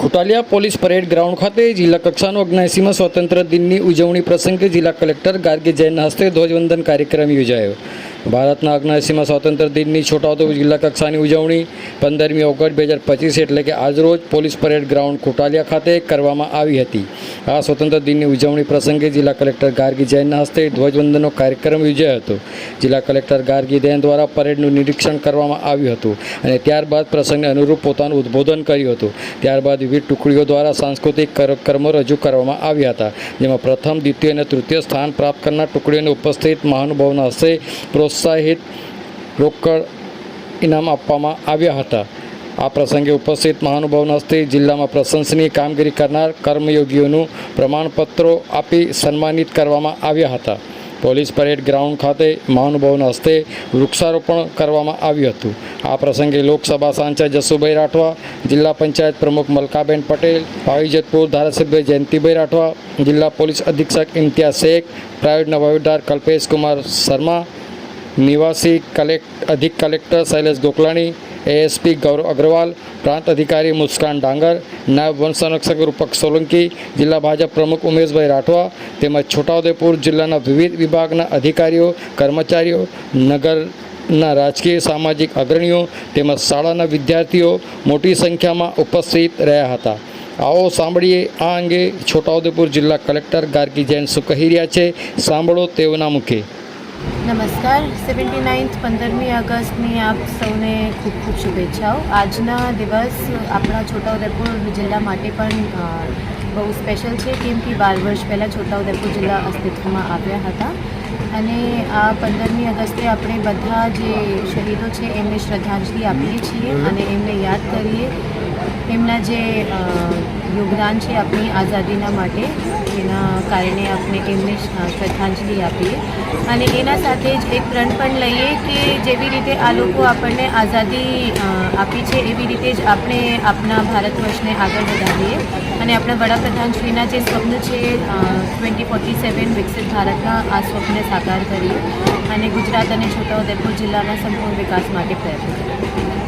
ખોટાલિયા police parade ground ખાતે જિલ્લા કક્ષાનો ઓગણએંસીમાં સ્વતંત્ર દિનની ઉજવણી પ્રસંગે જિલ્લા કલેક્ટર ગાર્ગી જૈનના હસ્તે ધ્વજવંદન કાર્યક્રમ યોજાયો. ભારતના અગ્નાશીમાં સ્વતંત્ર દિનની છોટાઉદેપુર જિલ્લા કક્ષાની ઉજવણી પંદરમી ઓગસ્ટ બે હજાર પચીસ એટલે કે આજરોજ પોલીસ પરેડ ગ્રાઉન્ડ ખોટાલિયા ખાતે કરવામાં આવી હતી. આ સ્વતંત્ર દિનની ઉજવણી પ્રસંગે જિલ્લા કલેક્ટર ગાર્ગી જૈનના હસ્તે ધ્વજવંદનનો કાર્યક્રમ યોજાયો હતો. જિલ્લા કલેક્ટર ગાર્ગી જૈન દ્વારા પરેડનું નિરીક્ષણ કરવામાં આવ્યું હતું અને ત્યારબાદ પ્રસંગને અનુરૂપ પોતાનું ઉદ્બોધન કર્યું હતું. ત્યારબાદ વિવિધ ટુકડીઓ દ્વારા સાંસ્કૃતિક કાર્યક્રમો રજૂ કરવામાં આવ્યા હતા, જેમાં પ્રથમ, દ્વિતીય અને તૃતીય સ્થાન પ્રાપ્ત કરનાર ટુકડીઓને ઉપસ્થિત મહાનુભાવના હસ્તે પ્રોત્સાહિત રોકડ ઇનામ આપવામાં આવ્યા હતા. આ પ્રસંગે ઉપસ્થિત મહાનુભાવના હસ્તે જિલ્લામાં પ્રશંસનીય કામગીરી કરનાર કર્મયોગીઓનું પ્રમાણપત્રો આપી સન્માનિત કરવામાં આવ્યા હતા. પોલીસ પરેડ ગ્રાઉન્ડ ખાતે મહાનુભાવના હસ્તે વૃક્ષારોપણ કરવામાં આવ્યું હતું. આ પ્રસંગે લોકસભા સાંસદ જસુભાઈ રાઠવા, જિલ્લા પંચાયત પ્રમુખ મલકાબેન પટેલ પાવીજતપુર ધારાસભ્ય જયંતિભાઈ રાઠવા, જિલ્લા પોલીસ અધિક્ષક ઇમ્તિયાઝ શેખ પ્રાઇવેટના વહીવટદાર કલ્પેશ કુમાર શર્મા નિવાસી કલેક્ટ અધિક કલેક્ટર શૈલેષ ગોકલાણી, એએસપી ગૌરવ અગ્રવાલ, પ્રાંત અધિકારી મુસ્કાન ડાંગર, નાયબ વન સંરક્ષક રૂપક સોલંકી, જિલ્લા ભાજપ પ્રમુખ ઉમેશભાઈ રાઠવા તેમજ છોટાઉદેપુર જિલ્લાના વિવિધ વિભાગના અધિકારીઓ, કર્મચારીઓ, નગરના રાજકીય સામાજિક અગ્રણીઓ તેમજ શાળાના વિદ્યાર્થીઓ મોટી સંખ્યામાં ઉપસ્થિત રહ્યા હતા. આવો સાંભળીએ આ અંગે છોટાઉદેપુર જિલ્લા કલેક્ટર ગાર્ગી જૈન શું કહી રહ્યા છે. સાંભળો તેઓના મુખે. નમસ્કાર. સેવન્ટી નાઇન્થ, પંદરમી ઓગસ્ટની આપ સૌને ખૂબ ખૂબ શુભેચ્છાઓ. આજના દિવસ આપણા છોટાઉદેપુર જિલ્લા માટે પણ બહુ સ્પેશિયલ છે, કેમ કે બાર વર્ષ પહેલાં છોટાઉદેપુર જિલ્લા અસ્તિત્વમાં આવ્યા હતા. અને આ પંદરમી ઓગસ્ટે આપણે બધા જે શહીદો છે, એમને શ્રદ્ધાંજલિ આપીએ છીએ અને એમને યાદ કરીએ. એમના જે યોગદાન છે આપણી આઝાદીના માટે, એના કારણે આપણે એમને શ્રદ્ધાંજલિ આપીએ. અને એના સાથે જ એક પ્રણ પણ લઈએ કે જેવી રીતે આ લોકો આપણને આઝાદી આપી છે, એવી રીતે જ આપણે આપણા ભારત વર્ષને આગળ વધારીએ. અને આપણા વડાપ્રધાનશ્રીના જે સ્વપ્ન છે ટ્વેન્ટી ફોર્ટી સેવન વિકસિત ભારતના, આ સ્વપ્નને સાકાર કરીએ અને ગુજરાત અને છોટાઉદેપુર જિલ્લાના સંપૂર્ણ વિકાસ માટે પ્રયત્ન કરીએ.